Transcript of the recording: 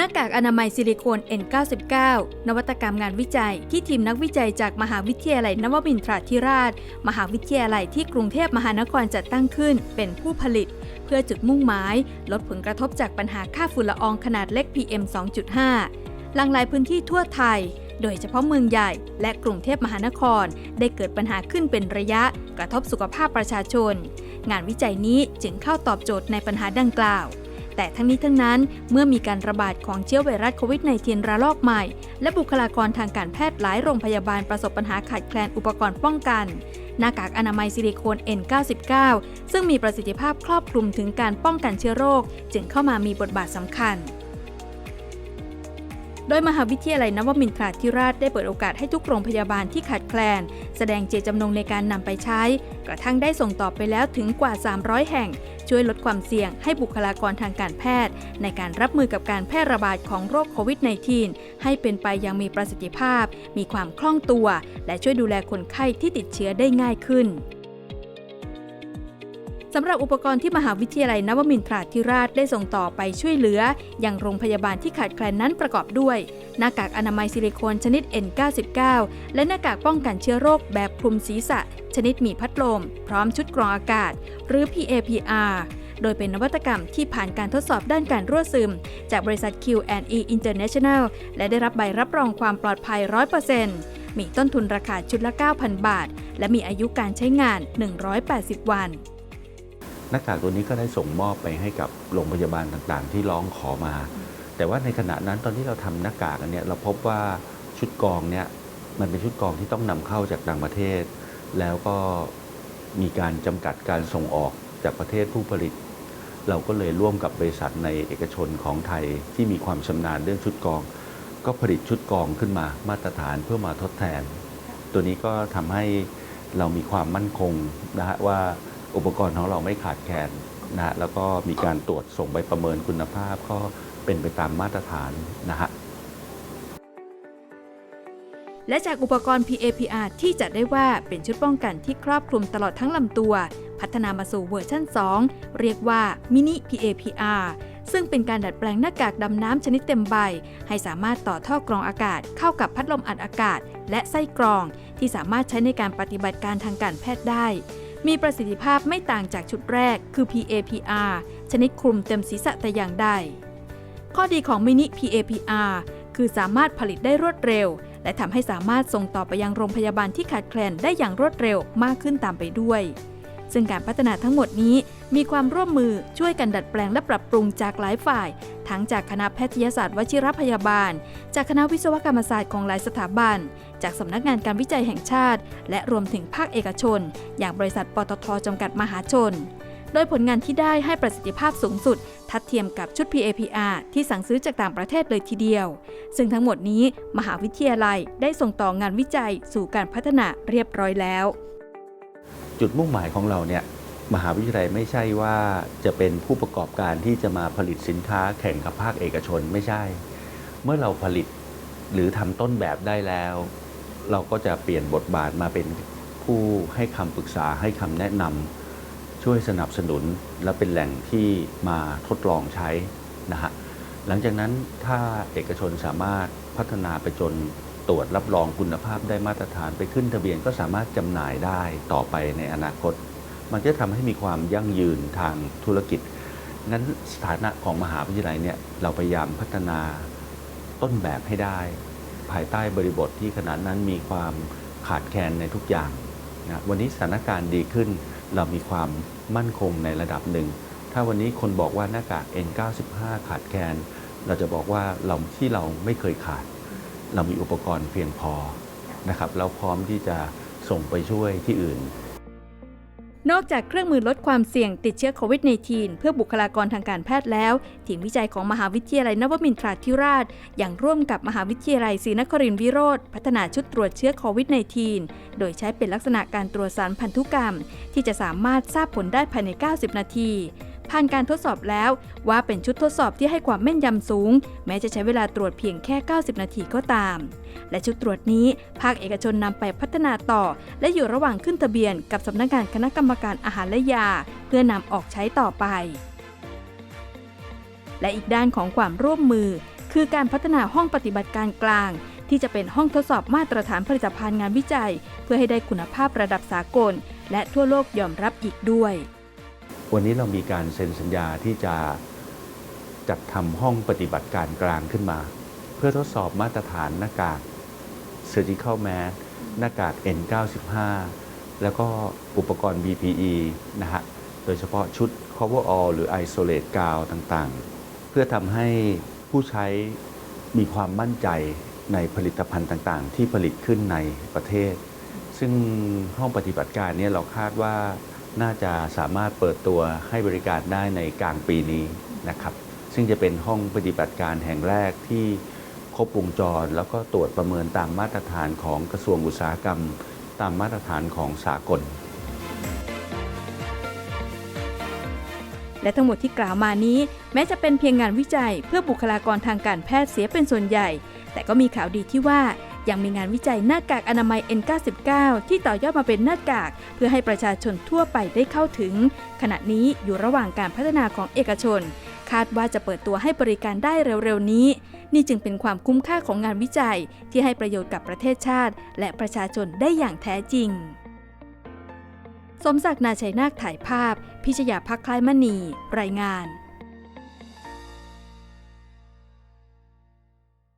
หน้ากากอนามัยซิลิโคน N99 นวัตกรรมงานวิจัย ที่ทีมนักวิจัยจากมหาวิทยาลัยนวมินทราธิราช มหาวิทยาลัยที่กรุงเทพมหานครจัดตั้งขึ้น เป็นผู้ผลิต เพื่อจุดมุ่งหมาย ลดผลกระทบจากปัญหาค่าฝุ่นละอองขนาดเล็ก PM 2.5 หลางหลายพื้นที่ทั่วไทย โดยเฉพาะเมืองใหญ่และกรุงเทพมหานคร ได้เกิดปัญหาขึ้นเป็นระยะ กระทบสุขภาพประชาชน งานวิจัยนี้จึงเข้าตอบโจทย์ในปัญหาดังกล่าว แต่ทั้งนี้ทั้งนั้นเมื่อมีการระบาดของเชื้อไวรัสโควิด -19 ระลอกใหม่ และบุคลากรทางการแพทย์หลายโรงพยาบาลประสบปัญหาขาดแคลนอุปกรณ์ป้องกัน หน้ากากอนามัยซิลิโคน N99 ซึ่งมีประสิทธิภาพครอบคลุมถึงการป้องกันเชื้อโรค จึงเข้ามามีบทบาทสำคัญ โดยมหาวิทยาลัยนวมินทราธิราชได้เปิดโอกาสให้ทุกโรงพยาบาลที่ขาดแคลน แสดงเจตจำนงในการนำไปใช้ กระทั่งได้ส่งต่อไปแล้วถึงกว่า 300 แห่ง ช่วยลดความเสี่ยงให้บุคลากรทางการแพทย์ ในการรับมือกับการแพร่ระบาดของโรคโควิด -19 ให้เป็นไปอย่างมีประสิทธิภาพ มีความคล่องตัว และช่วยดูแลคนไข้ที่ติดเชื้อได้ง่ายขึ้น สำหรับอุปกรณ์ที่มหาวิทยาลัยนวมินทราธิราชได้ส่งต่อไปช่วยเหลือ อย่างโรงพยาบาลที่ขาดแคลนนั้นประกอบด้วย หน้ากากอนามัยซิลิโคนชนิด N99 และหน้ากากป้องกันเชื้อโรคแบบคลุมศีรษะ ชนิดมีพัดลม พร้อมชุดกรองอากาศ หรือ PAPR โดยเป็นนวัตกรรมที่ผ่านการทดสอบด้านการรั่วซึม จากบริษัท Q&E International และได้รับใบรับรองความปลอดภัย 100%มีต้นทุนราคาชุดละ 9,000 บาท และมีอายุการใช้งาน 180 วัน หน้ากากตัวนี้ก็ได้ส่งมอบไปให้กับโรงพยาบาลต่างๆ ที่ร้องขอมา แต่ว่าในขณะนั้นตอนที่เราทำหน้ากากอันเนี้ยเราพบว่าชุดกองเนี่ยมันเป็นชุดกองที่ต้องนำเข้าจากต่างประเทศ แล้วก็มีการจำกัดการส่งออกจากประเทศผู้ผลิต เราก็เลยร่วมกับบริษัทในเอกชนของไทยที่มีความชำนาญเรื่องชุดกอง ก็ผลิตชุดกองขึ้นมามาตรฐานเพื่อมาทดแทน ตัวนี้ก็ทำให้เรามีความมั่นคงนะฮะว่า อุปกรณ์ของเราไม่ขาดแคลนนะฮะแล้วก็มีการตรวจส่งไปประเมินคุณภาพก็เป็นไปตามมาตรฐานนะฮะและจากอุปกรณ์ PAPR ที่จัดได้ว่าเป็นชุดป้องกันที่ครอบคลุมตลอดทั้งลำตัว พัฒนามาสู่เวอร์ชัน2 เรียกว่ามินิ PAPR ซึ่งเป็นการดัดแปลงหน้ากากดำน้ำชนิดเต็มใบ ให้สามารถต่อท่อกรองอากาศเข้ากับพัดลมอัดอากาศ และไส้กรอง ที่สามารถใช้ในการปฏิบัติการทางการแพทย์ได้ มีประสิทธิภาพไม่ต่างจากชุดแรก คือ PAPR ชนิดคลุมเต็มศีรษะแต่อย่างใด ข้อดีของมินิ PAPR คือสามารถผลิตได้รวดเร็ว และทำให้สามารถส่งต่อไปยังโรงพยาบาลที่ขาดแคลนได้อย่างรวดเร็วมากขึ้นตามไปด้วย ซึ่งการพัฒนาทั้งหมดนี้มีความร่วมมือช่วยกันดัดแปลงและปรับปรุงจากหลายฝ่าย ทั้งจากคณะแพทยศาสตร์วชิรพยาบาล จากคณะวิศวกรรมศาสตร์ของหลายสถาบัน จากสำนักงานการวิจัยแห่งชาติ และรวมถึงภาคเอกชน อย่างบริษัทปตทจำกัดมหาชน โดยผลงานที่ได้ให้ประสิทธิภาพสูงสุด ทัดเทียมกับชุด PAPR ที่สั่งซื้อจากต่างประเทศเลยทีเดียว ซึ่งทั้งหมดนี้มหาวิทยาลัยได้ส่งต่องานวิจัยสู่การพัฒนาเรียบร้อยแล้ว จุดมุ่งหมายของเราเนี่ยมหาวิทยาลัยไม่ใช่ว่าจะเป็นผู้ประกอบการที่จะมาผลิตสินค้าแข่งกับภาคเอกชนไม่ใช่ เมื่อเราผลิตหรือทำต้นแบบได้แล้ว เราก็จะเปลี่ยนบทบาทมาเป็นผู้ให้คำปรึกษาให้คำแนะนำช่วยสนับสนุนและเป็นแหล่งที่มาทดลองใช้นะฮะหลังจากนั้นถ้าเอกชนสามารถพัฒนาไปจน ตรวจรับรองคุณภาพได้มาตรฐานไปขึ้นทะเบียนก็สามารถจำหน่ายได้ต่อไปในอนาคต มันจะทำให้มีความยั่งยืนทางธุรกิจ นั้นสถานะของมหาวิทยาลัยเนี่ยเราพยายามพัฒนาต้นแบบให้ได้ ภายใต้บริบทที่ขณะนั้นมีความขาดแคลนในทุกอย่างนะวันนี้สถานการณ์ดีขึ้น เรามีความมั่นคงในระดับหนึ่ง ถ้าวันนี้คนบอกว่าหน้ากาก N95 ขาดแคลนเราจะบอกว่าเราที่เราไม่เคยขาด เรามีอุปกรณ์เพียงพอนะครับแล้วพร้อมที่จะส่งไปช่วยที่อื่น นอกจากเครื่องมือลดความเสี่ยงติดเชื้อโควิด -19 เพื่อบุคลากรทางการแพทย์แล้ว ทีมวิจัยของมหาวิทยาลัยนวมินทราธิราช อย่างร่วมกับมหาวิทยาลัยศรีนครินทร์วิโรธพัฒนาชุดตรวจเชื้อโควิด -19 โดยใช้เป็นลักษณะการตรวจสารพันธุกรรม ที่จะสามารถทราบผลได้ภายใน 90 นาที ผ่านการทดสอบแล้ว ว่าเป็นชุดทดสอบที่ให้ความแม่นยำสูง แม้จะใช้เวลาตรวจเพียงแค่ 90 นาทีก็ตาม และชุดตรวจนี้ภาคเอกชนนำไปพัฒนาต่อ และอยู่ระหว่างขึ้นทะเบียนกับสำนักงานคณะกรรมการอาหารและยา เพื่อนำออกใช้ต่อไป และอีกด้านของความร่วมมือ คือการพัฒนาห้องปฏิบัติการกลางที่จะเป็นห้องทดสอบมาตรฐานผลิตภัณฑ์งานวิจัย เพื่อให้ได้คุณภาพระดับสากล และทั่วโลกยอมรับอีกด้วย วันนี้เรามีการเซ็นสัญญาที่จะจัดทำห้องปฏิบัติการกลางขึ้นมา เพื่อทดสอบมาตรฐานหน้ากาก Surgical Mask หน้ากาก N95 แล้วก็อุปกรณ์ BPE นะฮะ โดยเฉพาะชุด Cover All หรือ Isolate Gown ต่างๆ เพื่อทำให้ผู้ใช้มีความมั่นใจในผลิตภัณฑ์ต่างๆ ที่ผลิตขึ้นในประเทศ ซึ่งห้องปฏิบัติการนี้เราคาดว่า น่าจะสามารถเปิดตัวให้บริการได้ในกลางปีนี้นะครับ ซึ่งจะเป็นห้องปฏิบัติการแห่งแรกที่ครบวงจร แล้วก็ตรวจประเมินตามมาตรฐานของกระทรวงอุตสาหกรรม ตามมาตรฐานของสากล และทั้งหมดที่กล่าวมานี้ แม้จะเป็นเพียงงานวิจัยเพื่อบุคลากรทางการแพทย์เสียเป็นส่วนใหญ่ แต่ก็มีข่าวดีที่ว่า ยังมีงานวิจัยหน้ากากอนามัย N99 ที่ต่อยอดมาเป็นหน้ากาก เพื่อให้ประชาชนทั่วไปได้เข้าถึง ขณะนี้อยู่ระหว่างการพัฒนาของเอกชน คาดว่าจะเปิดตัวให้บริการได้เร็วๆนี้ นี่จึงเป็นความคุ้มค่าของงานวิจัย ที่ให้ประโยชน์กับประเทศชาติ และประชาชนได้อย่างแท้จริง สมศักดิ์นาชัยนาคถ่ายภาพ พิชยาพักคล้ายมณี รายงาน